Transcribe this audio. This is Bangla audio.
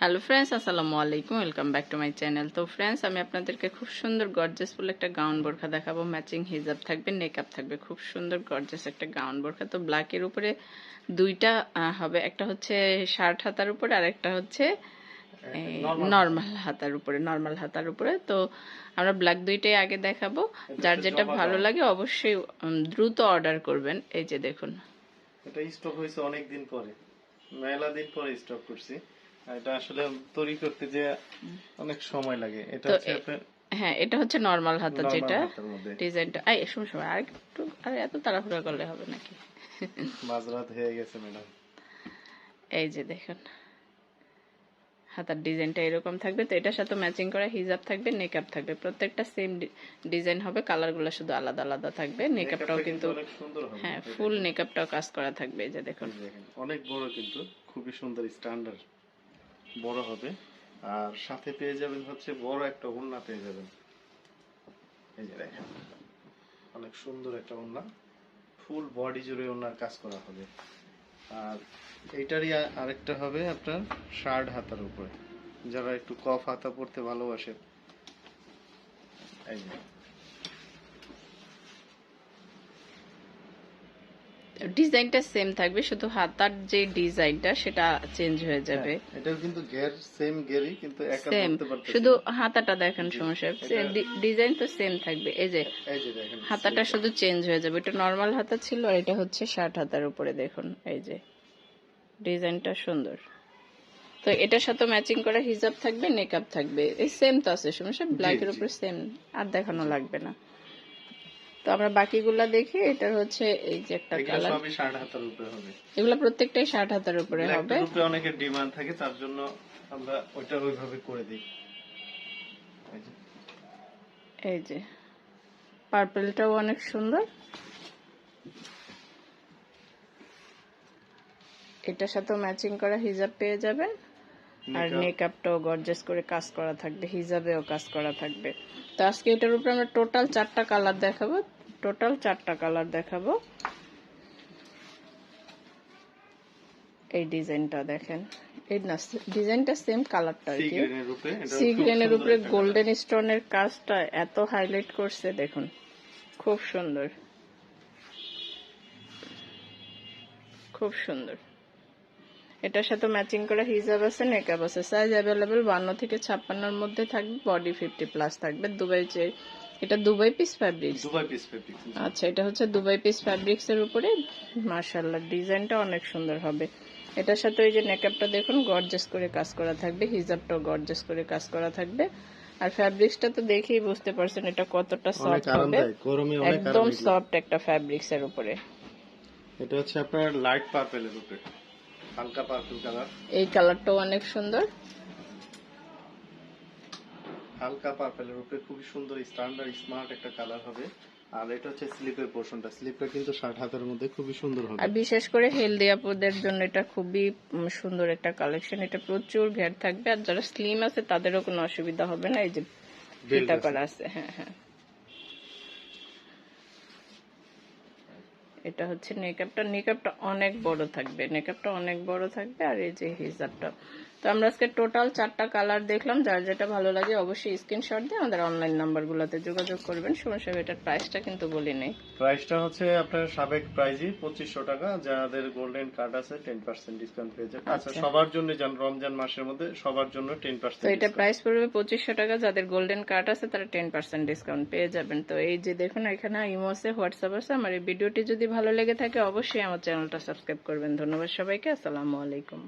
হ্যালো ফ্রেন্ডস আসসালামু আলাইকুম welcome back to my channel তো ফ্রেন্ডস আমি আপনাদেরকে খুব সুন্দর গর্জেসফুল একটা গাউন বোরখা দেখাবো। ম্যাচিং হিজাব থাকবে মেকআপ থাকবে। খুব সুন্দর গর্জেস একটা গাউন বোরখা। তো ব্ল্যাকের উপরে দুইটা হবে। একটা হচ্ছে শার্ট হাতার উপরে আর একটা হচ্ছে নর্মাল হাতার উপরে নর্মাল হাতার উপরে। তো আমরা ব্ল্যাক দুইটাই আগে দেখাবো। যার যেটা ভালো লাগে অবশ্যই দ্রুত অর্ডার করবেন। এই যে দেখুন। এটা স্টক হয়েছে অনেক দিন পরে। মেলা দিন পরে স্টক করছি। এটা আসলে তৈরি করতে যে অনেক সময় লাগে। এটা হচ্ছে আপনার হ্যাঁ এটা হচ্ছে নর্মাল হাতা যেটা ডিজাইনটা আই সময় সময় আর একটু আর এত তাড়াহুড়া করলে হবে নাকি? মাঝরাত হয়ে গেছে ম্যাডাম। এই যে দেখুন হাতার ডিজাইনটা এরকম থাকবে। তো এটার সাথে ম্যাচিং করা হিজাব থাকবে নেকআপ থাকবে। প্রত্যেকটা সেম ডিজাইন হবে কালারগুলো শুধু আলাদা আলাদা থাকবে। নেকআপটাও কিন্তু অনেক সুন্দর হবে। হ্যাঁ ফুল নেকআপটাও কাজ করা থাকবে এই যে দেখেন, অনেক বড় কিন্তু খুবই সুন্দর স্ট্যান্ডার্ড বড় হবে। আর সাথে পেয়ে যাবেন হচ্ছে বড় একটা ওড়না পেয়ে যাবেন। এই যে দেখেন, অনেক সুন্দর একটা ওড়না। ফুল বডি জুড়ে ওড়নার কাজ করা হবে। আর এইটারই আরেকটা হবে আপনার শার্ট হাতার উপরে। যারা একটু কফ হাতা পড়তে ভালোবাসে এই ডিজাইনটা সেম থাকবে শুধু হাতার যে ডিজাইনটা সেটা চেঞ্জ হয়ে যাবে। হ্যাঁ, এটাও কিন্তু গের সেম গেরই কিন্তু একা পড়তে পারতেছে শুধু হাতাটা দেখেন সমস্যা। ডিজাইন তো সেম থাকবে। এই যে এই যে দেখেন হাতাটা শুধু চেঞ্জ হয়ে যাবে। এটা নর্মাল হাতা ছিল আর এটা হচ্ছে শার্ট হাতার উপরে দেখুন এই যে। ডিজাইনটা সুন্দর। তো এটার সাথে ম্যাচিং করা হিজাব থাকবে নেকআপ থাকবে। এই সেম তো আছে সমস্যা? ব্ল্যাক এর জি। উপরে সেম আর দেখানো লাগবে না। তো আমরা বাকিগুলা দেখি এটা হচ্ছে এই যে একটা কালার সবই শার্ট হাতার উপরে হবে। এগুলো প্রত্যেকটাই শার্ট হাতার উপরে হবে। উপরে অনেকের ডিমান্ড থাকে তার জন্য আমরা ওইটা ওইভাবে করে দিই। এই যে, এই যে। পার্পেলটাও অনেক সুন্দর। এটার সাথে ম্যাচিং করা হিজাব পেয়ে যাবেন। আর মেকআপটাও গর্জাস করে কাজ করা থাকবে হিজাবেও কাজ করা থাকবে। তো আজকে এটার উপরে আমরা টোটাল চারটা কালার দেখাবো। টোটাল চারটা কালার দেখাবো। এই ডিজাইনটা দেখেন। এই না ডিজাইনটা সেম কালারটা সি গ্রেনের উপরে গোল্ডেন স্টোনের কাজটা এত হাইলাইট করছে দেখুন। খুব সুন্দর। খুব সুন্দর। এটার সাথে ম্যাচিং করা হিজাব আছে নেকআপ আছে। সাইজ অ্যাভেলেবেল বান্ন থেকে ছাপ্পান্নর মধ্যে থাকবে বডি ফিফটি প্লাস থাকবে। দুবাই যে এটা Dubai piece fabrics Dubai piece fabric আচ্ছা এটা হচ্ছে দুবাই পিস ফ্যাব্রিক্স এর উপরে? মার্শাল্লাহ ডিজাইনটা অনেক সুন্দর হবে। এটার সাথে ওই যে নেকআপটা দেখুন গর্জাস করে কাজ করা থাকবে হিজাবটাও গর্জাস করে কাজ করা থাকবে। আর ফ্যাব্রিক্সটা তো দেখেই বুঝতে পারছেন এটা কতটা সফট হবে। গরমে অনেক একদম সফট একটা ফ্যাব্রিক্স এর উপরে। এটা হচ্ছে আপনার লাইট পার্পেলের উপরে হালকা পার্পল কালার এই কালারটাও অনেক সুন্দর। হালকা পার্পেলের উপরে খুবই সুন্দর স্ট্যান্ডার্ড স্মার্ট একটা কালার হবে। আর এটা হচ্ছে স্লিপের পোর্শনটা স্লিপটা কিন্তু শার্ট হাতের মধ্যে খুবই সুন্দর হবে। আর বিশেষ করে হেলদি আপুদের জন্য এটা খুবই সুন্দর একটা কালেকশন এটা প্রচুর ঘের থাকবে। আর যারা স্লিম আছে তাদেরও কোনো অসুবিধা হবে না। এই যে আছে। করা আছে। হ্যাঁ হ্যাঁ। এটা হচ্ছে নেকআপটা নেকআপটা অনেক বড় থাকবে। নেকআপটা অনেক বড় থাকবে। আর এই যে হিজাবটা তো আমরা আজকে টোটাল চারটা কালার দেখলাম। যার যেটা ভালো লাগে অবশ্যই স্ক্রিনশট দিয়ে আমাদের অনলাইন নাম্বারগুলোতে যোগাযোগ করবেন। সমস্যা হবে, এটার প্রাইসটা কিন্তু বলি নেই। প্রাইসটা হচ্ছে আপনার সাবেক প্রাইজই পঁচিশশো টাকা। যাদের গোল্ডেন কার্ড আছে টেন পার্সেন্ট ডিসকাউন্ট পেয়ে যাবে আচ্ছা সবার জন্য যান রমজান মাসের মধ্যে সবার জন্য টেন তো পার্সেন্ট এটা প্রাইস পড়বে পঁচিশশো টাকা। যাদের গোল্ডেন কার্ড আছে তারা টেন পার্সেন্ট ডিসকাউন্ট পেয়ে যাবেন। তো এই যে দেখুন এখানে ইমো আছে হোয়াটসঅ্যাপ আছে। আমার এই ভিডিওটি যদি ভালো লেগে থাকে অবশ্যই আমার চ্যানেলটা সাবস্ক্রাইব করবেন। ধন্যবাদ সবাইকে। আসসালামু আলাইকুম।